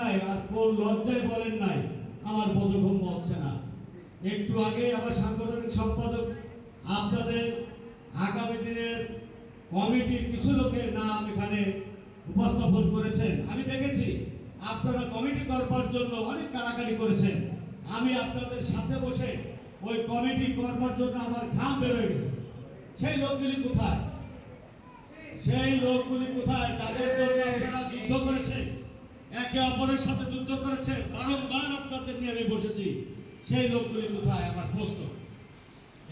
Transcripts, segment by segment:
নাই, আর কোন লজ্জায় বলেন নাই, আমার বোধগম্য হচ্ছে না। একটু আগে আমার সাংগঠনিক সম্পাদক আপনাদের আগামী দিনের কমিটির কিছু লোকের নাম এখানে উপস্থাপন করেছেন। আমি দেখেছি আপনারা কমিটি করবার জন্য অনেক কাড়াকাড়ি করেছেন। আমি আপনাদের সাথে বসে ওই কমিটি করবার জন্য আমার ঘাম বেরোয় গেছে। সেই লোকগুলি কোথায়? সেই লোকগুলি কোথায়? তাদের জন্য আপনারা যুদ্ধ করেছেন। একে অপরের সাথে যুদ্ধ করেছেন বারংবার আপনাদের নিয়ে আমি বসেছি। সেই লোকগুলি কোথায়? আমার প্রশ্ন।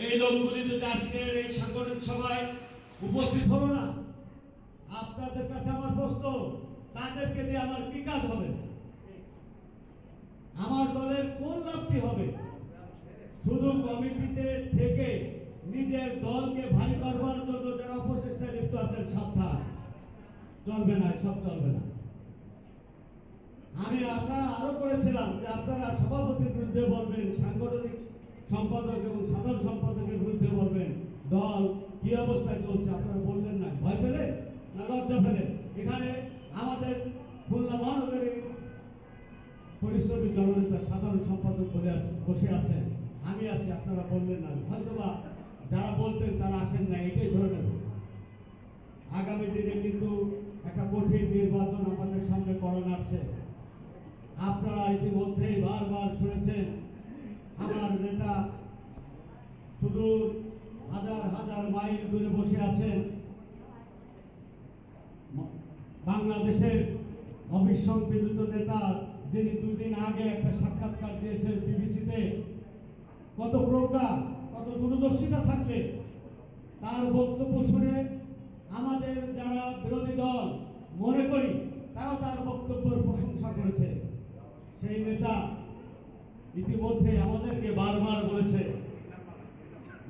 এই লোকগুলি যদি আজকের এই সাংগঠনিক সভায় উপস্থিত হলো না, আপনাদের কাছে আমার প্রশ্ন, তাদেরকে দিয়ে আমার কি কাজ হবে? আমার দলের কোন লাভটি হবে? শুধু কমিটিতে থেকে নিজের দলকে ভারী করবার জন্য যারা অপচেষ্টায় লিপ্ত আছেন, সাবধান। চলবে না সব চলবে না। আমি আশা আরও করেছিলাম যে আপনারা সভাপতির বিরুদ্ধে বলবেন, সাংগঠনিক সম্পাদক এবং সাধারণ সম্পাদকের বিরুদ্ধে বলবেন, দল, কি অবস্থায় চলছে? আপনারা বললেন না। ভয় পেলে না লজ্জা পেলে? এখানে আমাদের খুলনা মহানগরীর পরিশ্রমী জননেতা, সাধারণ সম্পাদক বলে আছে, বসে আছেন। আমি আছি, আপনারা বললেন না। হয়তোবা যারা বলতেন তারা আসেন না এটাই ধরে নেব। আগামী দিনে কিন্তু একটা কঠিন নির্বাচন আমাদের সামনে করা নাড়ছে আপনারা ইতিমধ্যেই বারবার শুনেছেন, আমার নেতা শুধু হাজার হাজার মাইল দূরে বসে আছেন। বাংলাদেশের অবিসংবিধিত নেতা, যিনি দুদিন আগে একটা সাক্ষাৎকার দিয়েছেন বিবিসিতে, কত প্রজ্ঞা, কত দূরদর্শিতা থাকলে তার বক্তব্য শুনে আমাদের যারা বিরোধী দল, মনে করি তারা তার বক্তব্যের প্রশংসা করেছে সেই নেতা ইতিমধ্যে আমাদেরকে বারবার বলেছে,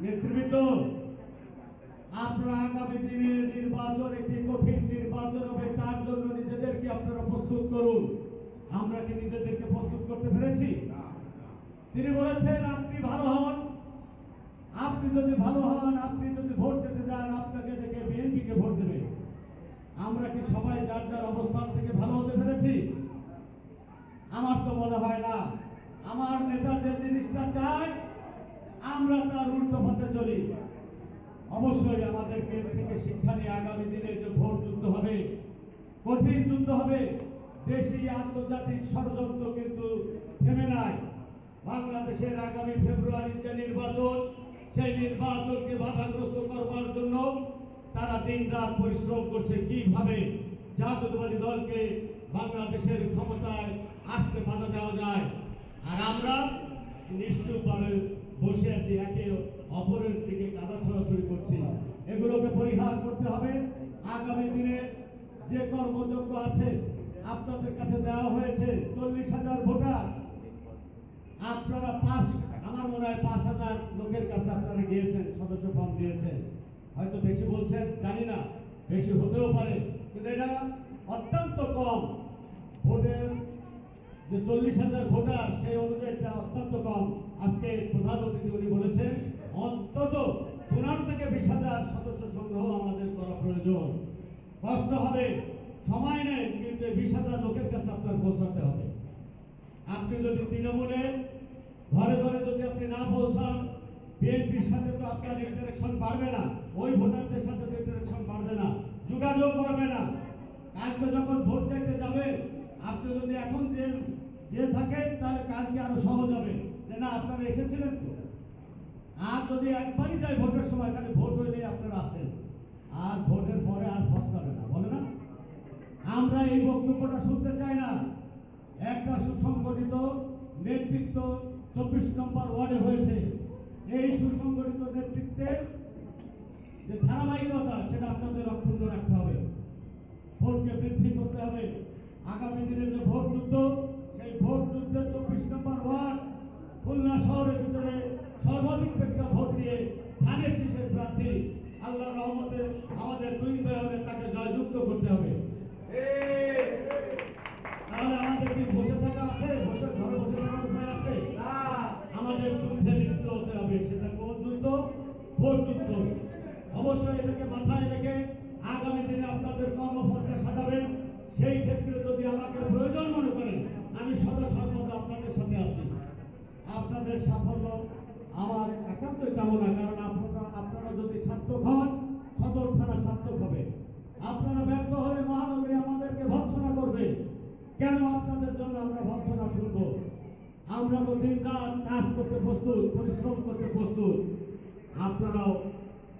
নেতৃবৃন্দ, আপনারা আগামী দিনের নির্বাচন, একটি কঠিন নির্বাচন হবে, তার জন্য নিজেদেরকে আপনারা প্রস্তুত করুন। আমরা কি নিজেদেরকে প্রস্তুত করতে পেরেছি? তিনি বলেছেন, আপনি ভালো হন। আপনি যদি ভালো হন, আপনি যদি ভোট যেতে যান, আপনাকে দেখে বিএনপিকে ভোট দেবে আমরা কি সবাই যার যার অবস্থান থেকে ভালো হতে পেরেছি আমার তো মনে হয় না আমার নেতা যে জিনিসটা চায় আমরা তার উল্টো পথে চলি অবশ্যই আমাদেরকে থেকে শিক্ষা নিয়ে আগামী দিনে যে ভোট যুদ্ধ হবে, কঠিন যুদ্ধ হবে, দেশি আন্তর্জাতিক ষড়যন্ত্র কিন্তু থেমে নাই। বাংলাদেশের আগামী ফেব্রুয়ারির যে নির্বাচন, সেই নির্বাচনকে বাধাগ্রস্ত করবার জন্য তারা দিন রাত পরিশ্রম করছে। কীভাবে জাতীয়তাবাদী দলকে বাংলাদেশের ক্ষমতায় আসতে বাধা দেওয়া যায়? আর নিশ্চুপভাবে বসে আছি, একে অপরের দিকে কাদা ছড়াছড়ি করছি। এগুলোকে পরিহার করতে হবে। আগামী দিনে যে কর্মযোগ্য আছে, আপনাদের কাছে দেওয়া হয়েছে চল্লিশ হাজার ভোটার। আপনারা পাঁচ, আমার মনে হয় পাঁচ হাজার লোকের কাছে আপনারা গিয়েছেন, সদস্য ফর্ম দিয়েছেন। হয়তো বেশি বলছেন, জানি না, বেশি হতেও পারে। কিন্তু এটা অত্যন্ত কম ভোটের যে চল্লিশ হাজার ভোটার, সেই অনুযায়ী অত্যন্ত কম। আজকে প্রধান অতিথি উনি বলেছেন, অন্তত পনেরো থেকে বিশ হাজার সদস্য সংগ্রহ আমাদের করা প্রয়োজন। কষ্ট হবে, সময় নেই, কিন্তু বিশ হাজার লোকের কাছে আপনার পৌঁছাতে হবে। আপনি যদি তৃণমূলে, ঘরে ঘরে যদি আপনি না পৌঁছান, বিএনপির সাথে তো আপনার ইন্টারাকশন বাড়বে না, ওই ভোটারদের সাথে তো ইন্টারাকশন বাড়বে না, যোগাযোগ বাড়বে না। কালকে যখন ভোট চাইতে যাবে, আপনি যদি এখন যে যে থাকেন তাহলে কালকে আরও সহজ হবে? যে না, আপনারা এসেছিলেন তো। আর যদি একবারই যায় ভোটের সময়, তাহলে ভোট হইলে আপনারা আসেন। আর ভোটের পরে আর ফসকাবে না, বলে না? আমরা এই বক্তব্যটা শুনতে চাই না। একটা সুসংগঠিত নেতৃত্ব চব্বিশ নম্বর ওয়ার্ডে হয়েছে। এই সুসংগঠিত নেতৃত্বের যে ধারাবাহিকতা, সেটা আপনাদের অক্ষুণ্ণ রাখতে হবে। ভোটকে বৃদ্ধি করতে হবে। অবশ্যই এটাকে মাথায় রেখে আগামী দিনে আপনাদের কর্মপথটা সাজাবেন। সেই ক্ষেত্রে যদি আমাকে প্রয়োজন মনে করেন, আমি সদা সর্বদা আপনাদের সাথে আছি। আপনাদের সাফল্য আমার একান্তই কামনা, কারণ আপনারা আপনারা যদি সার্থক হন, সদর থানা সার্থক হবে। আপনারা ব্যর্থ হলে মহানগরী আমাদেরকে ভৎসনা করবে। কেন আপনাদের জন্য আমরা ভৎসনা শুনব? আমরা তো দিন কাজ করতে প্রস্তুত, পরিশ্রম করতে প্রস্তুত। আপনারাও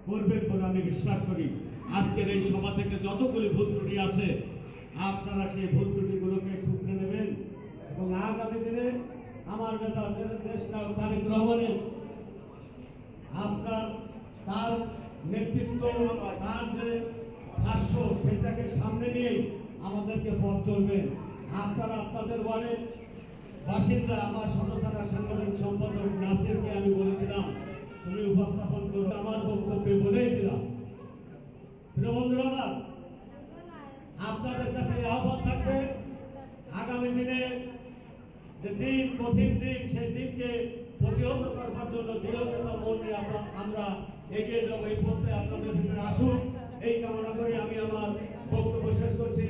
করবেন বলে আমি বিশ্বাস করি। আজকের এই সভা থেকে যতগুলি ভুল ত্রুটি আছে, আপনারা সেই ভুল ত্রুটিগুলোকে শুধরে নেবেন এবং আগামী দিনে আমার নেতা দেশ নায়ক তারেক রহমানের আপনার তার নেতৃত্ব, তার যে ভাষ্য সেটাকে সামনে নিয়ে আমাদেরকে পথ চলবেন আপনারা আপনাদের ওয়ার্ডের বাসিন্দা, আমার সদস্যরা সাংগঠনিক সম্পাদক নাসিরকে আমি বলেছিলাম তুমি উপস্থাপন করো। আমার বক্তব্যে বলেই দিলাম। বন্ধুরা আপনাদের কাছে আহ্বান থাকবে, আগামী দিনে যে দিন, কঠিন দিন, সেই দিনকে প্রতিহত করবার জন্য দৃঢ়তা মন নিয়ে আমরা এগিয়ে যাব। এই পথে আপনাদের ভিতরে আসুন। এই কামনা করে আমি আমার বক্তব্য শেষ করছি।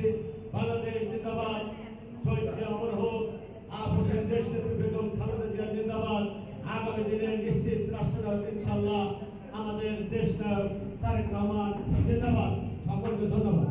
ইনশাল্লাহ আমাদের দেশটা তারেক রহমান জিন্দাবাদ। সকলকে ধন্যবাদ।